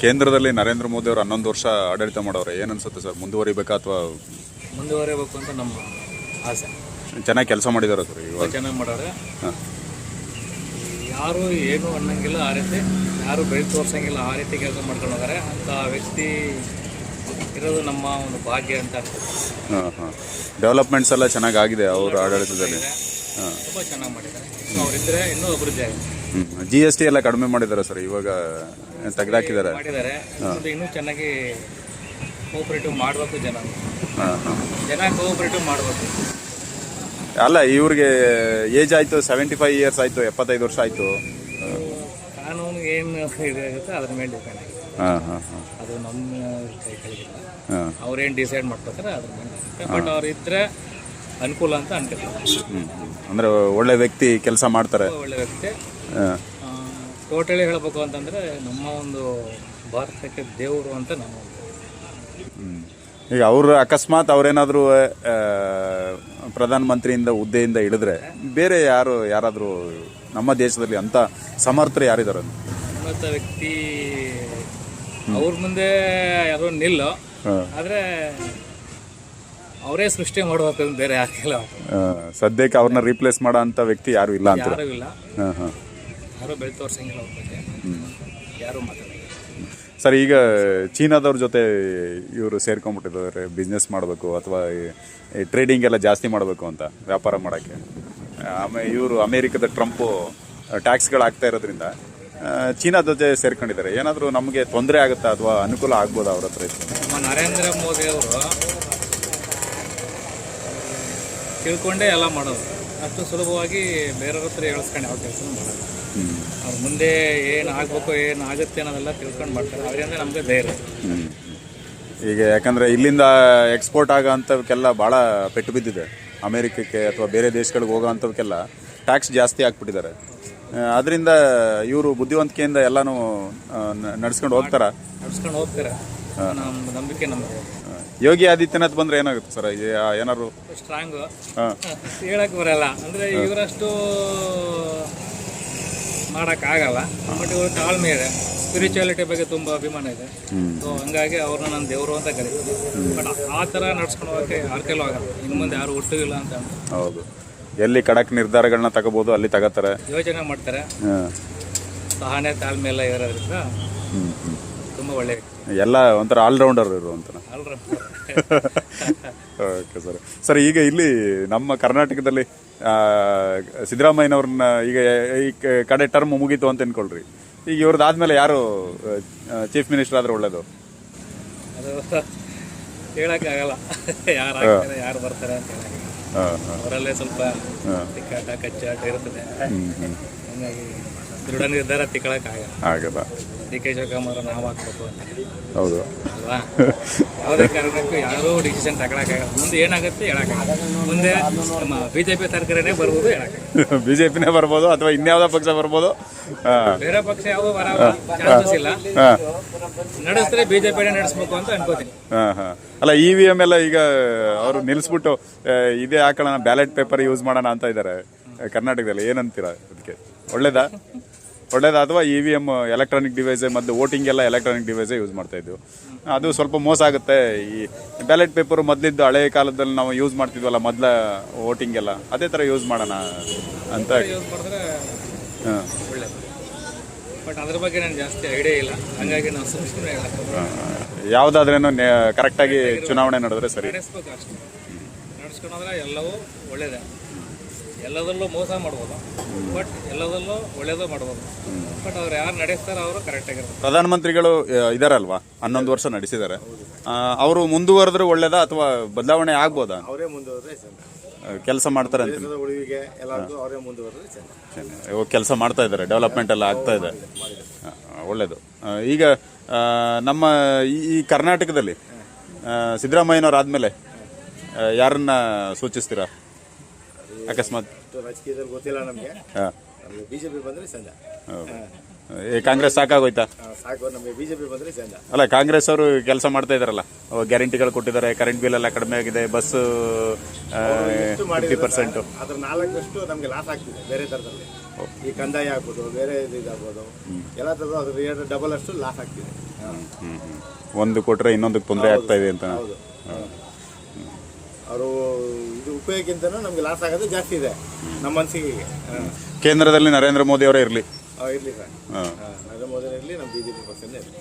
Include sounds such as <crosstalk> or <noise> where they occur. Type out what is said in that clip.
ಕೇಂದ್ರದಲ್ಲಿ ನರೇಂದ್ರ ಮೋದಿ ಅವರು ಹನ್ನೊಂದು ವರ್ಷ ಆಡಳಿತ ಮಾಡೋರು ಏನು ಅನ್ಸುತ್ತೆ ಸರ್? ಮುಂದುವರಿಬೇಕಾ ಅಥವಾ ಮುಂದುವರಿಬೇಕು ಅಂತ ನಮ್ಮ ಆಸೆ. ಚೆನ್ನಾಗಿ ಕೆಲಸ ಮಾಡಿದಾರೆ ಸರ್ ಇವಾಗ? ಚೆನ್ನಾಗಿ ಮಾಡೋರೆ. ಹಾಂ. ಯಾರು ಏನು ಅನ್ನಂಗಿಲ್ಲ ಆ ರೀತಿ. ಯಾರು ಬೆಳೆ ತೋರ್ಸಂಗಿಲ್ಲ ಆ ರೀತಿ ಕೆಲಸ ಮಾಡ್ಕೊಂಡೋಗಾರೆ ಅಂತ ವ್ಯಕ್ತಿ ಇರೋದು ನಮ್ಮ ಒಂದು ಭಾಗ್ಯ ಅಂತ ಅನ್ಸುತ್ತೆ. ಹಾಂ ಹಾಂ. ಡೆವಲಪ್ಮೆಂಟ್ಸ್ ಎಲ್ಲ ಚೆನ್ನಾಗಿ ಆಗಿದೆ ಅವ್ರ ಆಡಳಿತದಲ್ಲಿ. ಹಾಂ. ತುಂಬ ಚೆನ್ನಾಗಿ ಮಾಡಿದ್ದಾರೆ. ಅವರಿದ್ದರೆ ಇನ್ನೂ ಅಭಿವೃದ್ಧಿ ಹ್ಞೂ ಜಿ ಎಸ್ ಟಿ ಎಲ್ಲ ಕಡಿಮೆ ಮಾಡಿದ್ದಾರೆ ಸರ್ ಇವಾಗ ತೆಗೆದಾಕಿದ್ದಾರೆ. ಮಾಡಿದ್ದಾರೆ. ಮುಂದೆ ಇನ್ನೂ ಚೆನ್ನಾಗಿ ಕೋಆಪರೇಟಿವ್ ಮಾಡಬೇಕು ಜನ. ಜನ ಕೋಆಪರೇಟಿವ್ ಮಾಡಬೇಕು. ಅಲ್ಲ ಇವ್ರಿಗೆ ಏಜ್ ಆಯಿತು ಸೆವೆಂಟಿ ಫೈವ್ ಇಯರ್ಸ್ ಆಯಿತು ಎಪ್ಪತ್ತೈದು ವರ್ಷ ಆಯಿತು. ಕಾನೂನು ಏನು ಇದಾಗುತ್ತೆ ಅದ್ರ ಮೇಲೆ ಡಿಪೆಂಡ್ ಹಾಂ ಹಾಂ ಹಾಂ. ಅದು ನಮ್ಮ ಕೈ ಕೆಳಗಿಲ್ಲ. ಅವ್ರೇನು ಡಿಸೈಡ್ ಮಾಡ್ಕೋತಾರೆ ಅದ್ರ ಮೇಲೆ ಬಟ್ ಅವ್ರು ಇದ್ರೆ ಅನುಕೂಲ ಅಂತ ಅನ್ಕೋತಾರೆ ಹ್ಞೂ ಅಂದರೆ ಒಳ್ಳೆ ವ್ಯಕ್ತಿ ಕೆಲಸ ಮಾಡ್ತಾರೆ. ಒಳ್ಳೆ ವ್ಯಕ್ತಿ. ಟೋಟಲಿ ಹೇಳಬೇಕು ಅಂತಂದ್ರೆ ನಮ್ಮ ಒಂದು ಭಾರತಕ್ಕೆ ದೇವರು ಅಂತ ನಾನು ಈಗ ಅವರು ಅಕಸ್ಮಾತ್ ಅವರೇನಾದರೂ ಪ್ರಧಾನಮಂತ್ರಿಯಿಂದ ಹುದ್ದೆಯಿಂದ ಇಳಿದ್ರೆ ಬೇರೆ ಯಾರು ಯಾರಾದರೂ ನಮ್ಮ ದೇಶದಲ್ಲಿ ಅಂತ ಸಮರ್ಥರು ಯಾರಿದ್ದಾರೆ ಉನ್ನತ ವ್ಯಕ್ತಿ ಅವ್ರ ಮುಂದೆ ಯಾರು ನಿಲ್ಲೋ. ಆದರೆ ಅವರೇ ಸೃಷ್ಟಿ ಮಾಡಬೇಕು ಬೇರೆ ಯಾರಿಲ್ಲ ಸದ್ಯಕ್ಕೆ ಅವ್ರನ್ನ ರೀಪ್ಲೇಸ್ ಮಾಡೋ ಅಂತ ವ್ಯಕ್ತಿ ಯಾರು ಇಲ್ಲ ಅಂತ. ಯಾರು ಇಲ್ಲ. ಹಾಂ ಹಾಂ. ಯಾರೂ ಬೆಳೆ ತೋರಿಸಂಗಿಲ್ಲ ಅವ್ರ ಬಗ್ಗೆ ಯಾರೂ ಸರ್ ಈಗ ಚೀನಾದವ್ರ ಜೊತೆ ಇವರು ಸೇರ್ಕೊಂಡ್ಬಿಟ್ಟಿದ್ದಾರೆ ಬಿಸ್ನೆಸ್ ಮಾಡಬೇಕು ಅಥವಾ ಟ್ರೇಡಿಂಗ್ ಎಲ್ಲ ಜಾಸ್ತಿ ಮಾಡಬೇಕು ಅಂತ ವ್ಯಾಪಾರ ಮಾಡೋಕ್ಕೆ. ಆಮೇಲೆ ಇವರು ಅಮೇರಿಕದ ಟ್ರಂಪು ಟ್ಯಾಕ್ಸ್ಗಳು ಆಗ್ತಾ ಇರೋದ್ರಿಂದ ಚೀನಾದ ಜೊತೆ ಸೇರ್ಕೊಂಡಿದ್ದಾರೆ. ಏನಾದರೂ ನಮಗೆ ತೊಂದರೆ ಆಗುತ್ತಾ ಅಥವಾ ಅನುಕೂಲ ಆಗ್ಬೋದು ಅವ್ರ ಹತ್ರ ನಮ್ಮ ನರೇಂದ್ರ ಮೋದಿ ಅವರು ತಿಳ್ಕೊಂಡೇ ಎಲ್ಲ ಮಾಡೋದು. ಅಷ್ಟು ಸುಲಭವಾಗಿ ಬೇರೆಯವ್ರ ಹತ್ರ ಹೇಳಿಸ್ಕೊಂಡು ಯಾವ ಕೆಲಸ ಮಾಡೋದು ಅವ್ರ ಅವ್ರು ಮುಂದೆ ಏನು ಆಗಬೇಕು ಏನು ಆಗುತ್ತೆ ಅನ್ನೋದೆಲ್ಲ ತಿಳ್ಕೊಂಡು ಮಾಡ್ತಾರೆ. ಅವರಿಂದ ನಮಗೆ ಧೈರ್ಯ. ಈಗ ಯಾಕಂದರೆ ಇಲ್ಲಿಂದ ಎಕ್ಸ್ಪೋರ್ಟ್ ಆಗೋ ಅಂಥವಕ್ಕೆಲ್ಲ ಭಾಳ ಪೆಟ್ಟು ಬಿದ್ದಿದೆ. ಅಮೇರಿಕಕ್ಕೆ ಅಥವಾ ಬೇರೆ ದೇಶಗಳಿಗೆ ಹೋಗೋ ಅಂಥವಕ್ಕೆಲ್ಲ ಟ್ಯಾಕ್ಸ್ ಜಾಸ್ತಿ ಹಾಕ್ಬಿಟ್ಟಿದ್ದಾರೆ. ಅದರಿಂದ ಇವರು ಬುದ್ಧಿವಂತಿಕೆಯಿಂದ ಎಲ್ಲನೂ ನಡ್ಸ್ಕೊಂಡು ಹೋಗ್ತಾರೆ? ನಡ್ಸ್ಕೊಂಡು ಹೋಗ್ತಾರೆ. ನಮ್ಮ ನಂಬಿಕೆ ನಮಗೆ ಯೋಗಿ ಆದಿತ್ಯನಾಥ್ ಬಂದ್ರೆ ಏನಾಗುತ್ತೆ ಸರ್? ಏನಾದ್ರು ಸ್ಟ್ರಾಂಗ್ ಹೇಳಕ್ ಬರಲ್ಲ. ಅಂದ್ರೆ ಇವರಷ್ಟು ಮಾಡೋಕ್ಕಾಗಲ್ಲ ಬಟ್ ಇವರು ತಾಳ್ಮೆ ಇದೆ ಸ್ಪಿರಿಚುಯಾಲಿಟಿ ಬಗ್ಗೆ ತುಂಬ ಅಭಿಮಾನ ಇದೆ. ಸೊ ಹಂಗಾಗಿ ಅವ್ರನ್ನ ನಾನು ದೇವರು ಅಂತ ಕರೀತೀವಿ ಬಟ್ ಆ ಥರ ನಡ್ಸ್ಕೊಂಡು ಹೋಗಕ್ಕೆ ಯಾರ ಕೈಲೂ ಆಗಲ್ಲ. ಇನ್ನು ಮುಂದೆ ಯಾರು ಹುಟ್ಟಿಲ್ಲ ಅಂತ ಹೌದು. ಎಲ್ಲಿ ಕಡಕ್ ನಿರ್ಧಾರಗಳನ್ನ ತಗೋಬಹುದು ಅಲ್ಲಿ ತಗೋತಾರೆ. ಯೋಚನೆ ಮಾಡ್ತಾರೆ. ಸಹನೆ ತಾಳ್ಮೆ ಎಲ್ಲ ಇರೋದ್ರಿಂದ ತುಂಬ ಒಳ್ಳೆ ಎಲ್ಲ ಒಂಥರ ಆಲ್ರೌಂಡರ್ ಇರು ಅಂತ. Okay sir. ಸರ್ ಈಗ ಇಲ್ಲಿ ನಮ್ಮ ಕರ್ನಾಟಕದಲ್ಲಿ ಸಿದ್ದರಾಮಯ್ಯನವ್ರನ್ನ ಈಗ ಈ ಕಡೆ ಟರ್ಮ್ ಮುಗೀತು ಅಂತ ಅನ್ಕೊಳ್ರಿ. ಈಗ ಇವ್ರದ್ದು ಆದ್ಮೇಲೆ ಯಾರು ಚೀಫ್ ಮಿನಿಸ್ಟರ್ ಆದ್ರೆ ಒಳ್ಳೇದು? ಅದು ಆಗಲ್ಲ ಯಾರು ಆಗ್ತಾರೆ ಯಾರು ಬರ್ತಾರೆ ಅಂತ ಹೇಳಕ್ಕಾಗಲ್ಲ. ಅವರಲ್ಲೇ ಸ್ವಲ್ಪ ತಿಕ್ಕಾಟ ಕಚ್ಚಾಟ ಹ್ಞೂ ಹಂಗಾಗಿ ದೃಢ ನಿರ್ಧಾರ ತಿಕ್ಕಳಕ್ಕಾಗಲ್ಲ. ಆಗಲ್ಲ ಡಿ ಕೆ ಶಿವಕುಮಾರ್ ನಾವು ಹಾಕ್ಬೇಕು ಅಂತ. ಹೌದು. ಅಲ್ವಾ? ಯಾವುದೇ ಕಾರಣಕ್ಕೂ ಯಾರೂ ಡಿಸಿಷನ್ ತಗೊಳಕ್ಕಾಗಲ್ಲ. ಮುಂದೆ ಏನಾಗುತ್ತೆ ಹೇಳಕ್ಕಾಗಲ್ಲ. ಮುಂದೆ ನಮ್ಮ ಬಿ ಜೆ ಪಿ ಸರ್ಕಾರನೇ ಬರ್ಬೋದು ಹೇಳಕ್ಕಾಗಲ್ಲ. <laughs> ಬಿ ಜೆ ಪಿನೇ ಬರ್ಬೋದು ಅಥವಾ ಇನ್ಯಾವುದೋ ಪಕ್ಷ ಬರ್ಬೋದು? ಬೇರೆ ಪಕ್ಷ ಯಾವುದೋ ಬರೋ ಚಾನ್ಸಸ್ ಇಲ್ಲ. ನಡೆಸಿದ್ರೆ ಬಿ ಜೆ ಪಿನೇ ನಡೆಸ್ಬೇಕು ಅಂತ ಅನ್ಕೋತೀನಿ. ಹಾಂ ಹಾಂ. ಅಲ್ಲ ಇ ವಿ ಎಂ ಎಲ್ಲ ಈಗ ಅವರು ನಿಲ್ಸ್ಬಿಟ್ಟು ಇದೇ ಹಾಕೋಣ ಬ್ಯಾಲೆಟ್ ಪೇಪರ್ ಯೂಸ್ ಮಾಡೋಣ ಅಂತ ಇದ್ದಾರೆ ಕರ್ನಾಟಕದಲ್ಲಿ. ಏನಂತೀರಾ ಅದಕ್ಕೆ? ಒಳ್ಳೇದಾ? ಒಳ್ಳೇದಾ. ಅಥವಾ ಇ ವಿ ಎಂ ಎಲೆಕ್ಟ್ರಾನಿಕ್ ಡಿವೈಸೇ ಮತ್ತು ವೋಟಿಂಗ್ ಎಲ್ಲ ಎಲೆಕ್ಟ್ರಾನಿಕ್ ಡಿವೈಸೇ ಯೂಸ್ ಮಾಡ್ತಾ ಇದ್ವು. ಅದು ಸ್ವಲ್ಪ ಮೋಸ ಆಗುತ್ತೆ. ಈ ಬ್ಯಾಲೆಟ್ ಪೇಪರ್ ಮೊದಲಿದ್ದು ಹಳೆಯ ಕಾಲದಲ್ಲಿ ನಾವು ಯೂಸ್ ಮಾಡ್ತಿದ್ವಲ್ಲ ಮೊದಲ ವೋಟಿಂಗ್ ಎಲ್ಲ. ಅದೇ ಥರ ಯೂಸ್ ಮಾಡೋಣ ಅಂತ. ಹಾಂ. ಬಟ್ ಅದ್ರ ಬಗ್ಗೆ ನನಗೆ ಜಾಸ್ತಿ ಐಡಿಯಾ ಇಲ್ಲ. ಹಂಗಾಗಿ ನಾವು ಸುಮ್ಮನೆ ಸುಮ್ಮನೆ ಹೇಳಕ್ಕೆ ಯಾವುದಾದ್ರೇನು ಕರೆಕ್ಟಾಗಿ ಚುನಾವಣೆ ನಡೆದ್ರೆ ಸರಿ. ನಡೆಸ್ಬೇಕು ಅಷ್ಟೇ. ನಡೆಸ್ಕೊಂಡ್ರೆ ಎಲ್ಲವೂ ಒಳ್ಳೇದೇ. ಎಲ್ಲದರಲ್ಲೂ ಮೋಸ ಮಾಡ್ಬೋದು. ಬಟ್ ಎಲ್ಲದಲ್ಲೂ ಒಳ್ಳೇದು ಮಾಡ್ಬೋದು. ಬಟ್ ಅವ್ರು ಯಾರು ನಡೆಸ್ತಾರೋ ಅವರು ಕರೆಕ್ಟಾಗಿರ್ಬೇಕು ಪ್ರಧಾನಮಂತ್ರಿಗಳು ಇದಾರಲ್ವಾ? ಹನ್ನೊಂದು ವರ್ಷ ನಡೆಸಿದ್ದಾರೆ. ಅವರು ಮುಂದುವರೆದ್ರೆ ಒಳ್ಳೇದಾ ಅಥವಾ ಬದಲಾವಣೆ ಆಗ್ಬೋದಾ? ಅವರೇ ಮುಂದುವರೆದ್ರೆ ಕೆಲಸ ಮಾಡ್ತಾರೆ ಅಂತ ಉಳಿವಿಗೆ ಅವರೇ ಮುಂದುವರೆದ್ರೆ ಚೆಂದ. ಇವಾಗ ಕೆಲಸ ಮಾಡ್ತಾ ಇದ್ದಾರೆ ಡೆವಲಪ್ಮೆಂಟ್ ಎಲ್ಲ ಆಗ್ತಾ ಇದೆ. ಒಳ್ಳೇದು. ಈಗ ನಮ್ಮ ಈ- ಕರ್ನಾಟಕದಲ್ಲಿ ಸಿದ್ದರಾಮಯ್ಯನವ್ರು ಆದಮೇಲೆ ಯಾರನ್ನ ಸೂಚಿಸ್ತೀರಾ? ಅಕಸ್ಮಾತ್. ರಾಜಕೀಯದಲ್ಲಿ ಗೊತ್ತಿಲ್ಲ ನಮಗೆ ಹಾಂ ನಮಗೆ ಬಿ ಜೆ ಪಿ ಬಂದರೆ ಚೆಂದ ಕಾಂಗ್ರೆಸ್ ಸಾಕಾಗೋಯ್ತಾ? ಸಾಕು. ನಮಗೆ ಬಿ ಜೆ ಪಿ ಬಂದರೆ ಚೆಂದ ಅಲ್ಲ ಕಾಂಗ್ರೆಸ್ ಅವರು ಕೆಲಸ ಮಾಡ್ತಾ ಇದಾರಲ್ಲ. ಗ್ಯಾರಂಟಿಗಳು ಕೊಟ್ಟಿದ್ದಾರೆ ಕರೆಂಟ್ ಬಿಲ್ ಎಲ್ಲ ಕಡಿಮೆ ಆಗಿದೆ ಬಸ್ ಫಿಫ್ಟಿ ಪರ್ಸೆಂಟು ಅದ್ರ ನಾಲ್ಕರಷ್ಟು ನಮಗೆ ಲಾಸ್ ಆಗ್ತಿದೆ ಬೇರೆ ಥರದಲ್ಲಿ. ಈ ಕಂದಾಯ ಆಗ್ಬೋದು ಬೇರೆ ಇದು ಇದಾಗ್ಬೋದು. ಎಲ್ಲ ಥರದ ಅದ್ರ ಡಬಲ್ ಅಷ್ಟು ಲಾಸ್ ಆಗ್ತಿದೆ. ಒಂದು ಕೊಟ್ರೆ ಇನ್ನೊಂದಕ್ಕೆ ತೊಂದರೆ ಆಗ್ತಾ ಇದೆ ಅಂತ ಹೌದು. ಅವರು ಇದು ಉಪಯೋಗಕ್ಕಿಂತ ನಮ್ಗೆ ಲಾಸ್ ಆಗೋದು ಜಾಸ್ತಿ ಇದೆ ನಮ್ಮ ಮನಸ್ಸಿಗೆ ಕೇಂದ್ರದಲ್ಲಿ ನರೇಂದ್ರ ಮೋದಿ ಅವರೇ ಇರಲಿ. ಇರಲಿ ಸರ್. ಹಾಂ. ನರೇಂದ್ರ ಮೋದಿ ಇರಲಿ ನಮ್ಮ ಬಿ ಜೆ ಪಿ ಪಕ್ಷನೇ ಇರಲಿ.